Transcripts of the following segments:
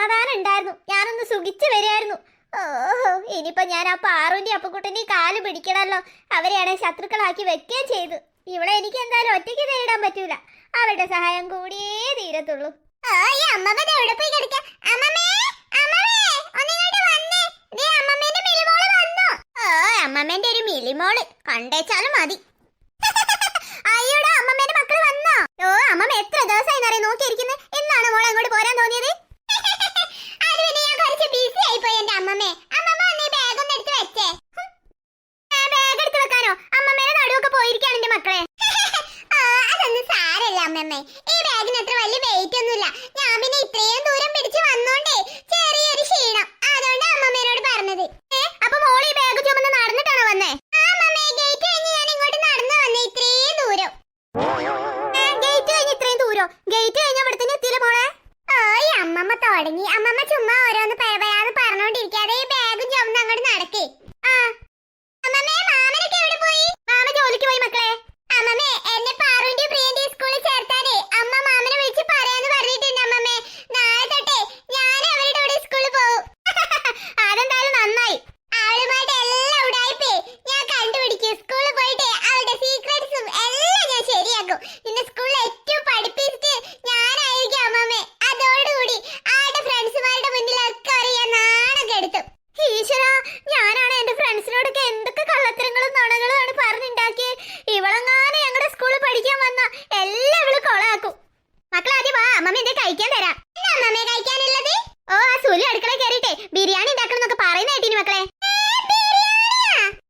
സമാധാനം ഉണ്ടായിരുന്നു. ഞാനൊന്ന് സുഖിച്ചു വരികയായിരുന്നു. ഓഹോ ഇനിയിപ്പോ ഞാൻ ആ പാറുവിന്റെ അപ്പക്കുട്ടന്റെ കാൽ പിടിക്കണമല്ലോ. അവരെയാണ് ശത്രുക്കളാക്കി വെക്കുകയും ചെയ്തു. ഇവിടെ എനിക്ക് എന്തായാലും ഒറ്റയ്ക്ക് നേരിടാൻ പറ്റൂല. അവരുടെ സഹായം കൂടിയേ തീരത്തുള്ളൂ. അമ്മമ്മേന്റെ ഒരു മിലിമോൾ. കണ്ടേച്ചാലും മതി അയ്യോടാ അമ്മമ്മേന്റെ മക്കൾ വന്നോ ഓ അമ്മമ്മ എത്ര ദിവസമായി അറിയാം നോക്കിയിരിക്കുന്നത് എന്നാണ് മോളെ അങ്ങോട്ട് പോരാൻ തോന്നിയത് അത് പിന്നെ ഞാൻ കുറച്ച് ബിസി ആയി പോയി എന്റെ അമ്മമ്മേ അമ്മമ്മ ഒന്ന് ഈ ബാഗ് ഒന്ന് എടുത്ത് വെച്ചേ ബാഗ് എടുത്ത് വെക്കാനോ അമ്മമ്മേടെ നടുവൊക്കെ പോയിരിക്കാണ് എന്റെ മക്കളെ ആ, അതൊന്നും അമ്മമ്മേ ഈ ബാഗിന് അത്ര വലിയ വെയിറ്റ് ഒന്നുമില്ല. ഞാൻ പിന്നെ ഇത്രയും ദൂരം പിടിച്ച് വന്നോണ്ടേ ചെറിയൊരു ക്ഷീണം. അതുകൊണ്ട് അമ്മമ്മേനോട് പറഞ്ഞത്. ഏ അപ്പൊ മോൾ ഈ ബാഗ് ചുമന്ന് നടന്നിട്ടാണോ വന്നേ ആ അമ്മമ്മേ ഗേറ്റ് കഴിഞ്ഞ് ഞാൻ ഇങ്ങോട്ട് നടന്നു വന്നേ ഇത്രയും ദൂരം ഗേറ്റ് കഴിഞ്ഞ് ഇത്രയും ദൂരോ ഗേറ്റ് കഴിഞ്ഞ ഇവിടെ തന്നെ എത്തിയില്ല മോളെ ഓയ് അമ്മമ്മ തുടങ്ങി അമ്മമ്മ ചുമ്മാ ഓരോന്ന് പഴപഴാന്ന് പറഞ്ഞോണ്ടിരിക്കാതെ ഈ ബാഗും ചുമന്ന് അങ്ങോട്ട് നടക്കേ ആ അമ്മമ്മേ മാമനൊക്കെ എവിടെ പോയി മാമ ജോലിക്ക് പോയി മക്കളെ അമ്മമ്മേ എന്നെ പാറുവിന്റെ പ്രിയന്റെ സ്കൂളിൽ ചേർത്താനേ അമ്മ മാമനെ വിളിച്ച് പറയാന്ന് പറഞ്ഞിട്ടുണ്ട് അമ്മമ്മേ നാളെ തൊട്ടേ ഞാൻ അവരുടെ കൂടെ സ്കൂളിൽ പോകും അതെന്തായാലും നന്നായി അവളുമായിട്ട് എല്ലാം ഉടായിപ്പേ ഞാൻ കണ്ടുപിടിക്കും സ്കൂളിൽ പോയിട്ട് അവളുടെ സീക്രട്സും എല്ലാം ഞാൻ ശരിയാക്കും ഇന്ന് സ്കൂളിൽ ഏറ്റവും പഠിപ്പിച്ചിട്ട് ഞാനായിരിക്കും അമ്മമ്മേ അതോടുകൂടി ആരുടെ ഫ്രണ്ട്സുമാരുടെ മുന്നിലൊക്കെ അറിയാൻ നാണം കെടുത്തും ഈശ്വര ഞാനാണ് എന്റെ ഫ്രണ്ട്സിനോടൊക്കെ എന്തൊക്കെ കള്ളത്തരങ്ങളും നുണകളുമാണ് പറഞ്ഞുണ്ടാക്കിയത് ഇവളെങ്ങാനും ഞങ്ങളുടെ സ്കൂളിൽ പഠിക്കാൻ വന്ന എല്ലാം ഇവൾ കൊളാക്കും മക്കളെ ആദ്യം വാ അമ്മമ്മ എന്തേ കഴിക്കാൻ തരാം എന്താ അമ്മമ്മേ കഴിക്കാനുള്ളത് ഓ ആ സുലി അടുക്കള കയറിയിട്ടെ ബിരിയാണി ഉണ്ടാക്കണം എന്നൊക്കെ പറയുന്ന കേട്ടിനി മക്കളെ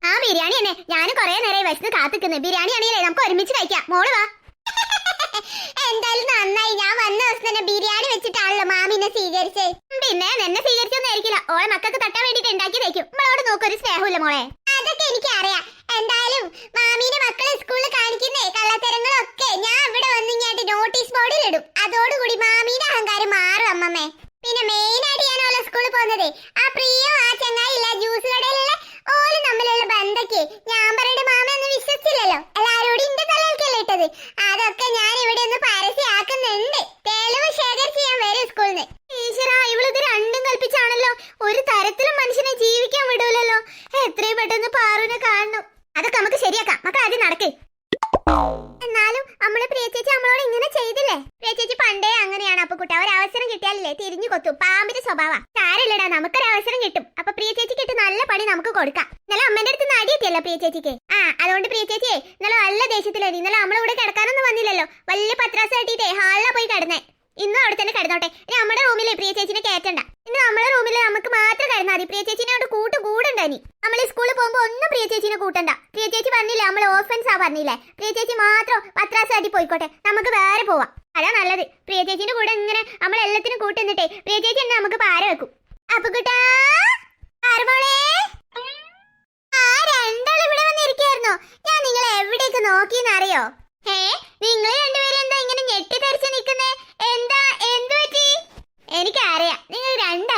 ആ ബിരിയാണി തന്നെ ഞാൻ കൊറേ നേരമായി കാത്തിക്കുന്നു ബിരിയാണി ആണെങ്കിലേ നമുക്ക് ഒരുമിച്ച് കഴിക്കാം. മോൾ വാ. എന്തായാലും നന്നായി. ഞാൻ വന്ന ദിവസം തന്നെ ബിരിയാണി വെച്ചിട്ടാണല്ലോ മാമിനെ സ്വീകരിച്ചേ. പിന്നെ എന്നെ സ്വീകരിച്ചൊന്നായിരിക്കില്ല ഓളെ മക്കൾക്ക് തട്ടാൻ വേണ്ടിട്ട് ഉണ്ടാക്കിയതായിരിക്കും നമ്മളോട് നോക്കൊരു സ്നേഹമില്ല മോളെ. അതൊക്കെ എനിക്ക് അറിയാം എന്തായാലും മാമീന്റെ മക്കളെ സ്കൂളിൽ കാണിക്കുന്നേ കള്ളത്തരങ്ങളൊക്കെ ഞാൻ ഇവിടെ വന്ന് ഇങ്ങോട്ട് നോട്ടീസ് ബോർഡിൽ ഇടും. അതോടുകൂടി മാമീന്റെ അഹങ്കാരം മാറും അമ്മമ്മേ. പിന്നെ മെയിൻ ആയിട്ട് ഞാൻ ഓളെ സ്കൂളിൽ പോകുന്നത് എത്രയും പെട്ടെന്ന് പാറുവിനെ കാണണം. അതൊക്കെ നമുക്ക് ശരിയാക്കാം. മക്കൾ ആദ്യം നടക്കേ. എന്നാലും നമ്മളെ പ്രിയ ചേച്ചി നമ്മളോട് ഇങ്ങനെ ചെയ്തില്ലേ? പ്രിയ ചേച്ചി പണ്ടേ അങ്ങനെയാണ്. അപ്പൊ കുട്ടി അവസരം കിട്ടിയാലല്ലേ? തിരിഞ്ഞു കൊത്തും. പാമ്പിന്റെ സ്വഭാവ. സാരല്ലടാ നമുക്കൊരു അവസരം കിട്ടും. അപ്പൊ പ്രിയ ചേച്ചിക്ക് നല്ല പണി നമുക്ക് കൊടുക്കാം. ഇന്നലെ അമ്മന്റെ അടുത്ത് നടിയെത്തിയല്ലോ പ്രിയ ചേച്ചിക്ക്. ആ അതുകൊണ്ട് പ്രിയ ചേച്ചിയെ ഇന്നലെ നല്ല ദേഷ്യത്തിലാണ് ഇന്നലെ നമ്മളിവിടെ കിടക്കാനൊന്നും വന്നില്ലല്ലോ. വലിയ പത്രാസ് കെട്ടിയിട്ടേ ഹാളിലാ പോയി കിടന്നേ. ഇന്നും അവിടെ തന്നെ കിടന്നോട്ടെ. ഇനി നമ്മുടെ റൂമിലെ പ്രിയ ചേച്ചിനെ കയറ്റണ്ട. ഇന്ന് നമ്മുടെ റൂമിൽ നമുക്ക് മാത്രം കിടന്നാൽ മതി. പ്രിയ ചേച്ചിനെ അവിടെ കൂട്ട് ഈ ഒന്നും പ്രിയ ചേച്ചിനെ കൂട്ടണ്ട. പ്രിയ ചേച്ചി പറഞ്ഞില്ലേ നമ്മൾ ഓഫൻസ് പറഞ്ഞില്ലേ? പ്രിയ ചേച്ചി മാത്രം പത്രാസ് അടി പോയിക്കോട്ടെ. നമുക്ക് വേറെ പോവാം. അതാ നല്ലത്. പ്രിയ ചേച്ചിന്റെ കൂടെ ഇങ്ങനെ നമ്മൾ എല്ലാത്തിനും കൂട്ടുന്നിട്ടേ പ്രിയ ചേച്ചി എന്നെ നമുക്ക് പാര വെക്കും. അപ്പൊ കുട്ടാ ഞാൻ നിങ്ങൾ എവിടേക്ക് നോക്കിയെന്നറിയോ ഏ നിങ്ങൾ രണ്ടുപേരും എന്താ ഇങ്ങനെ ഞെട്ടിത്തെറിച്ച് നിൽക്കുന്നേ എന്താ എന്ത് പറ്റി എനിക്കറിയാം.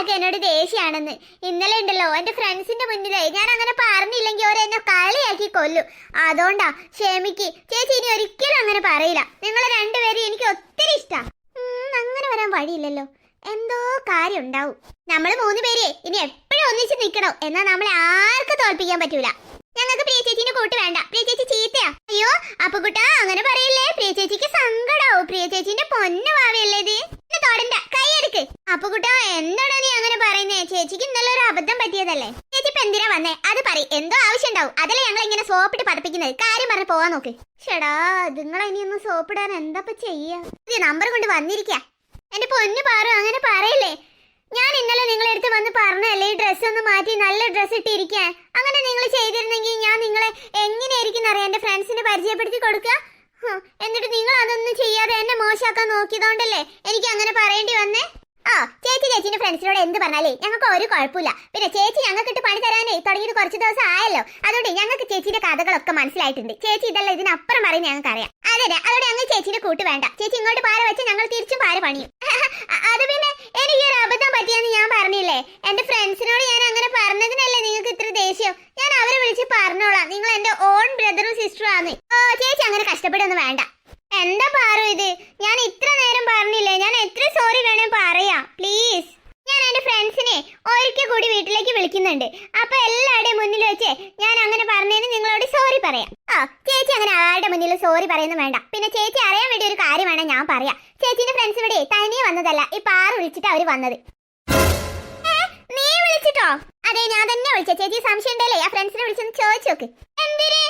രണ്ടാൾക്ക് എന്നോട് ദേഷ്യാണെന്ന്. ഇന്നലെ ഉണ്ടല്ലോ എന്റെ ഫ്രണ്ട്സിന്റെ മുന്നിലേ ഞാൻ അങ്ങനെ പറഞ്ഞില്ലെങ്കിൽ ഓരോ എന്നെ കളിയാക്കി കൊല്ലു. അതുകൊണ്ടാ ക്ഷമിക്ക്. ചേച്ചി ഇനി ഒരിക്കലും അങ്ങനെ പറയില്ല. നിങ്ങളെ രണ്ടുപേരും എനിക്ക് ഒത്തിരി ഇഷ്ടാ. അങ്ങനെ വരാൻ വഴിയില്ലല്ലോ. എന്തോ കാര്യം ഉണ്ടാവും. നമ്മൾ മൂന്ന് പേരെ ഇനി എപ്പോഴും ഒന്നിച്ച് നിൽക്കണോ. എന്നാ നമ്മളെ ആർക്കും തോൽപ്പിക്കാൻ പറ്റൂല. ഞങ്ങൾക്ക് പ്രിയ ചേച്ചീനെ കൂട്ട് വേണ്ട പ്രിയ ചേച്ചി ചീത്തയാ അയ്യോ അപ്പൊ കുട്ടാ അങ്ങനെ പറയില്ലേ പ്രിയ ചേച്ചിക്ക് സങ്കടാവും പ്രിയ ചേച്ചിന്റെ പൊന്ന ഭാവിയല്ലേ ഇത് ഇന്ന് തൊടണ്ട കൈ എടുക്ക് അപ്പൊ കുട്ടാ എന്താണ് നീ അങ്ങനെ പറയുന്നേ ചേച്ചിക്ക് ഇന്നലെ ഒരു അബദ്ധം പറ്റിയതല്ലേ ചേച്ചി ഇപ്പൊ എന്തിനാ വന്നേ അത് പറ എന്തോ ആവശ്യം ഉണ്ടാവും അതല്ലേ ഞങ്ങൾ ഇങ്ങനെ സോപ്പിട്ട് പതപ്പിക്കുന്നത് കാര്യം പറഞ്ഞ് പോവാൻ നോക്ക്. ഷെടാ നിങ്ങൾ ഇനി ഒന്ന് സോപ്പിടാൻ എന്താ ചെയ്യാ? നമ്പർ കൊണ്ട് വന്നിരിക്കാ. എന്റെ പൊന്നു പാറു അങ്ങനെ പറയില്ലേ? ഞാൻ ഇന്നലെ നിങ്ങളെ അടുത്ത് വന്ന് പറഞ്ഞല്ലേ ഈ ഡ്രസ്സ് ഒന്ന് മാറ്റി നല്ല ഡ്രസ്സ് ഇട്ടിരിക്കാൻ. അങ്ങനെ നിങ്ങൾ ചെയ്തിരുന്നെങ്കിൽ ഞാൻ നിങ്ങളെ എങ്ങനെയായിരിക്കും അറിയാം എന്റെ ഫ്രണ്ട്സിന് പരിചയപ്പെടുത്തി കൊടുക്കുക. എന്നിട്ട് നിങ്ങൾ അതൊന്നും ചെയ്യാതെ എന്നെ മോശമാക്കാൻ നോക്കിയതുകൊണ്ടല്ലേ എനിക്ക് അങ്ങനെ പറയേണ്ടി വന്നേ? ആ ചേച്ചി ചേച്ചിന്റെ ഫ്രണ്ട്സിനോട് എന്ത് പറഞ്ഞാലേ ഞങ്ങൾക്ക് ഒരു കുഴപ്പമില്ല. പിന്നെ ചേച്ചി ഞങ്ങൾക്ക് ഇട്ട് പണി തരാനേ തുടങ്ങിയിട്ട് കുറച്ച് ദിവസം ആയല്ലോ. അതുകൊണ്ട് ഞങ്ങൾക്ക് ചേച്ചിയുടെ കഥകളൊക്കെ മനസ്സിലായിട്ടുണ്ട്. ചേച്ചി ഇതല്ല ഇതിനപ്പുറം പറയും ഞങ്ങൾക്ക് അറിയാം അതെ അതെ അതോടെ ഞങ്ങൾ ചേച്ചിന്റെ കൂട്ട് വേണ്ട. ചേച്ചി ഇങ്ങോട്ട് പാര വെച്ച് ഞങ്ങൾ തിരിച്ചും പാര പണിയും. അത് പിന്നെ എനിക്ക് ഒരു അബദ്ധം പറ്റിയെന്ന് ഞാൻ പറഞ്ഞില്ലേ? എന്റെ ഫ്രണ്ട്സിനോട് ഞാൻ അങ്ങനെ പറഞ്ഞതിനല്ലേ നിങ്ങൾക്ക് ഇത്ര ദേഷ്യം? ഞാൻ അവരെ വിളിച്ച് പറഞ്ഞോളാം. നിങ്ങൾ എന്റെ ഓൺ ബ്രദറും സിസ്റ്ററും ആണ് ഓ ചേച്ചി അങ്ങനെ കഷ്ടപ്പെടുന്നു വേണ്ട. എന്താ പാറു ഇത്? വിളിക്കുന്നുണ്ട് അപ്പൊ എല്ലാവരുടെയും മുന്നിൽ വെച്ച് ഞാൻ അങ്ങനെ പറഞ്ഞതിന് നിങ്ങളോട് സോറി പറയാം. ആ ചേച്ചി അങ്ങനെ ആരുടെ മുന്നിൽ സോറി പറയുന്നു വേണ്ട. പിന്നെ ചേച്ചി അറിയാൻ വേണ്ടി ഒരു കാര്യം വേണം ഞാൻ പറയാം. ചേച്ചിന്റെ ഫ്രണ്ട്സ് ഇവിടെ തനിയെ വന്നതല്ല ഈ ആറ് വിളിച്ചിട്ട് അവർ വന്നത്. നീ വിളിച്ചിട്ടോ? അതെ ഞാൻ തന്നെ വിളിച്ച. ചേച്ചി സംശയം ഉണ്ടല്ലേ ആ ഫ്രണ്ട്സിനെ വിളിച്ചെന്ന് ചോദിച്ചു നോക്ക്. എന്തിനേ?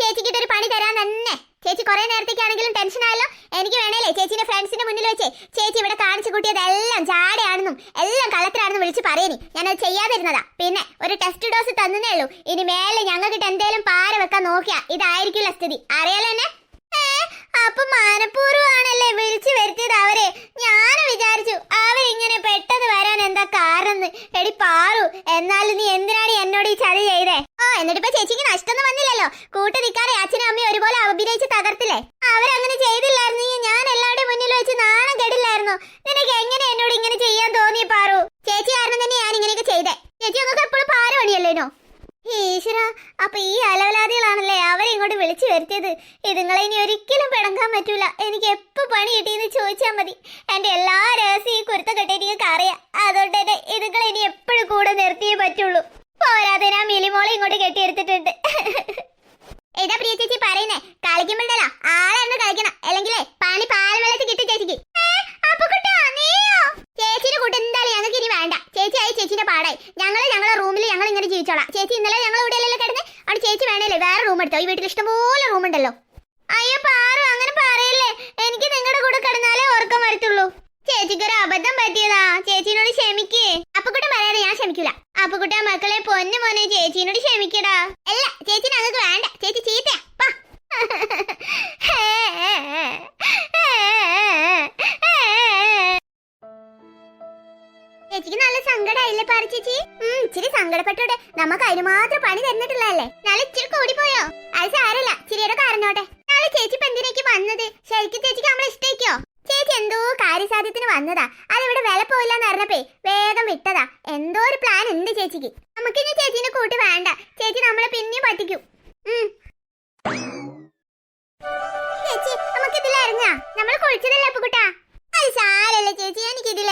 ചേച്ചിക്ക് ഇതൊരു പണി തരാൻ തന്നെ. ചേച്ചി കുറെ നേരത്തേക്കാണെങ്കിലും ടെൻഷൻ ആയല്ലോ. എനിക്ക് വേണേലേ ചേച്ചിന്റെ ഫ്രണ്ട്സിന്റെ മുന്നിൽ വെച്ചേ ചേച്ചി ഇവിടെ കാണിച്ചു കൂട്ടിയതെല്ലാം ചാടയാണെന്നും എല്ലാം കള്ളത്തിലാണെന്നും വിളിച്ച് പറയനി. ഞാനത് ചെയ്യാതിരുന്നതാ. പിന്നെ ഒരു ടെസ്റ്റ് ഡോസ് തന്നേ ഉള്ളൂ. ഇനി മേലെ ഞങ്ങൾക്കിട്ട് എന്തേലും പാര വെക്കാൻ നോക്കിയാ ഇതായിരിക്കില്ല സ്ഥിതി. അറിയാലോ എന്നെ? അപ്പൊ മനഃപൂർവമാണല്ലേ വിളിച്ചു വരുത്തിയത് അവരെ? ഞാൻ വിചാരിച്ചു അവരിങ്ങനെ പെട്ടെന്ന് വരാൻ എന്താ കാരണം എടി പാറു എന്നാലും നീ എന്തിനാണ് എന്നോട് ഈ ചതി ചെയ്തേ? ഓ എന്നിട്ടിപ്പോ ചേച്ചിക്ക് നഷ്ടമൊന്നും വന്നില്ലല്ലോ കൂട്ടു നിൽക്കാതെ അച്ഛനും അമ്മയും ഒരുപോലെ അഭിനയിച്ച് തകർത്തില്ലേ അവരങ്ങനെ ചെയ്തില്ലായിരുന്നെങ്കിൽ ഞാൻ എല്ലാവരുടെയും മുന്നിൽ വെച്ച് നാണം കെടില്ലായിരുന്നു നിനക്ക് എങ്ങനെ എന്നോട് ഇങ്ങനെ ചെയ്യാൻ തോന്നി പാറു ചേച്ചി കാരണം തന്നെ ഞാൻ ഇങ്ങനെയൊക്കെ ചെയ്തേ ചേച്ചി നിങ്ങൾക്ക് എപ്പോഴും പാര പണിയല്ലേനോ ഈശ്വര അപ്പൊ ഈ അലവലാദികളാണല്ലേ അവരെ ഇങ്ങോട്ട് വിളിച്ചു വരുത്തിയത്? ഇതുങ്ങളെ ഇനി ഒരിക്കലും പിണങ്ങാൻ പറ്റൂല. എനിക്ക് എപ്പോ പണി കിട്ടിയെന്ന് ചോദിച്ചാൽ മതി. എന്റെ എല്ലാ രഹസ്യം ഈ കുരുത്ത കെട്ടിയിട്ട് അറിയാം. അതുകൊണ്ട് തന്നെ ഇതുങ്ങളെ ഇനി എപ്പോഴും കൂടെ നിർത്തിയേ പറ്റുള്ളൂ. പോരാതെ ഞാൻ മിലിമോളെ ഇങ്ങോട്ട് കെട്ടിയെടുത്തിട്ടുണ്ട്. ഏതാ പ്രിയ ചേച്ചി പറയുന്നേ കളിക്കുമ്പോഴല്ലോ ആളെന്ന് കളിക്കണം. അല്ലെങ്കിലേ പാനി പാൽ വെള്ളത്തിൽ കിട്ടും ചേച്ചിക്ക്? ചേച്ചിയുടെ കൂട്ട് എന്തായാലും ഞങ്ങൾക്ക് ഇനി വേണ്ട. ചേച്ചി ആയി ചേച്ചിന്റെ പാടായി. ഞങ്ങൾ ഞങ്ങളെ റൂമിൽ ഞങ്ങൾ ഇങ്ങനെ ജീവിച്ചോളാം. ചേച്ചി ഇന്നലെ ഞങ്ങൾ ഇവിടെ അല്ലല്ലോ കിടന്ന്? അവിടെ ചേച്ചി വേണേലേ വേറെ റൂം എടുത്തോ? ഈ വീട്ടിൽ ഇഷ്ടംപോലെ റൂം ഉണ്ടല്ലോ. അയ്യോ പാറു അങ്ങനെ പറയല്ലേ. എനിക്ക് നിങ്ങളുടെ കൂടെ കിടന്നാലേ ഉറക്കം വരത്തുള്ളൂ. ചേച്ചിക്ക് ഒരു അബദ്ധം പറ്റിയതാ. ചേച്ചിനോട് ക്ഷമിക്കേ. അപ്പക്കുട്ടൻ പറയാതെ ഞാൻ ക്ഷമിക്കില്ല അപ്പുക്കുട്ട മക്കളെ പൊന്നു മോനെ ചേച്ചിനോട് ക്ഷമിക്കടാ. അല്ല ചേച്ചി ഞങ്ങൾക്ക് വേണ്ട. ചേച്ചി ചീത്തയാ. ചേച്ചിക്ക് നല്ല സങ്കടായില്ലേ പാറ ചേച്ചി? ഇച്ചിരി സങ്കടപ്പെട്ടോടെ നമുക്ക് അതിന് മാത്രം പണി തന്നിട്ടില്ലല്ലേ നല്ല ഇച്ചിരി കൂടിപ്പോയോ? അത് സാരല്ല ചിരിയുടെ കാരണോട്ടെ. നാളെ ചേച്ചി പെന്തിനേക്ക് വന്നത്? ശരിക്കും ചേച്ചിക്ക് നമ്മളെ ഇഷ്ടേക്കോ ചേച്ചി എന്തോ കാര്യസാധ്യത്തിന് വന്നതാ. അതിവിടെ വില പോയില്ലെന്ന് അറിഞ്ഞപ്പേ വേഗം വിട്ടതാ. എന്തോ ഒരു പ്ലാൻ ഉണ്ട് ചേച്ചിക്ക്. നമുക്കിനി ചേച്ചിന്റെ കൂട്ട് വേണ്ട. ചേച്ചി നമ്മളെ പിന്നെയും പറ്റിക്കും. ചേച്ചി നമുക്ക് ഇതിൽ ഇറങ്ങാ. നമ്മൾ കുളിച്ചതല്ലേ അപ്പുകുട്ടാ അത് സാരല്ലേ ചേച്ചി. എനിക്ക് ഇതിൽ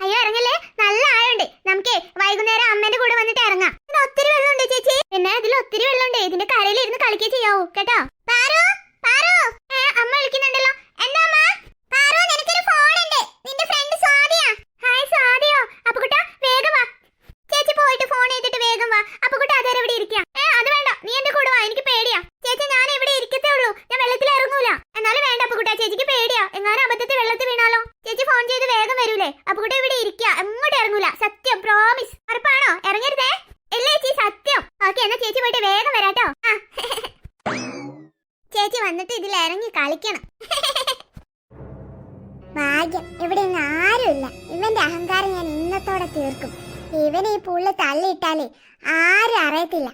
അയ്യോ ഇറങ്ങല്ലേ? നല്ല ആഴുണ്ട് നമുക്ക് വൈകുന്നേരം അമ്മേന്റെ കൂടെ വന്നിട്ട് ഇറങ്ങാം. ഒത്തിരി വെള്ളമുണ്ട് ചേച്ചി? പിന്നെ ഇതിൽ ഒത്തിരി വെള്ളമുണ്ട്. ഇതിന്റെ കരയിൽ ഇരുന്ന് കളിക്കേ ചെയ്യാവൂ കേട്ടോ? പാറു? പാറു? അമ്മ വിളിക്കുന്നുണ്ടല്ലോ എന്താ അമ്മ പാറു നിനക്കൊരു ഫോൺ ഉണ്ട് നിന്റെ ഫ്രണ്ട് സ്വാതിയാ ഹായ് സ്വാതിയോ അപ്പുകുട്ടാ വേഗം വാ ചേച്ചി പോയിട്ട് ഫോൺ ചെയ്തിട്ട് വേഗം വാ അപ്പുകുട്ടാ അതേരെ ഇവിടെ ഇരിക്കാം ഏ അത് വേണ്ട നീ എന്റെ കൂടെ വാ എനിക്ക് പേടിയാ ചേച്ചി ഞാൻ ഇവിടെ ഇരിക്കത്തേ ഉള്ളൂ ഞാൻ വെള്ളത്തിൽ ഇറങ്ങൂല എന്നാലും വേണ്ട അപ്പുകുട്ടാ ചേച്ചിക്ക് പേടിയാ എങ്ങാനും അബദ്ധത്തിൽ വെള്ളത്തിൽ വീണാലോ ചേച്ചി ഫോൺ ചെയ്ത് വേഗം വരൂലേ അപ്പുകുട്ട ഇവിടെ ഇരിക്കുക എങ്ങോട്ട് ഇറങ്ങൂല സത്യം പ്രോമിസ് ഉറപ്പാണോ ഇറങ്ങരുതേ ഇല്ല ചേച്ചി സത്യം ഓക്കെ എന്നാ ചേച്ചി പോയിട്ട് വേഗം വരാട്ടോ ആ. ചേച്ചി വന്നിട്ട് ഇതിൽ ഇറങ്ങി കളിക്കണം. ഭാഗ്യം. ഇവിടെ ഇന്ന് ആരുമില്ല. ഇവന്റെ അഹങ്കാരം ഞാൻ ഇന്നത്തോടെ തീർക്കും. ഇവനെ ഈ പുള്ളി തള്ളിയിട്ടാലേ ആരും അറിയത്തില്ല.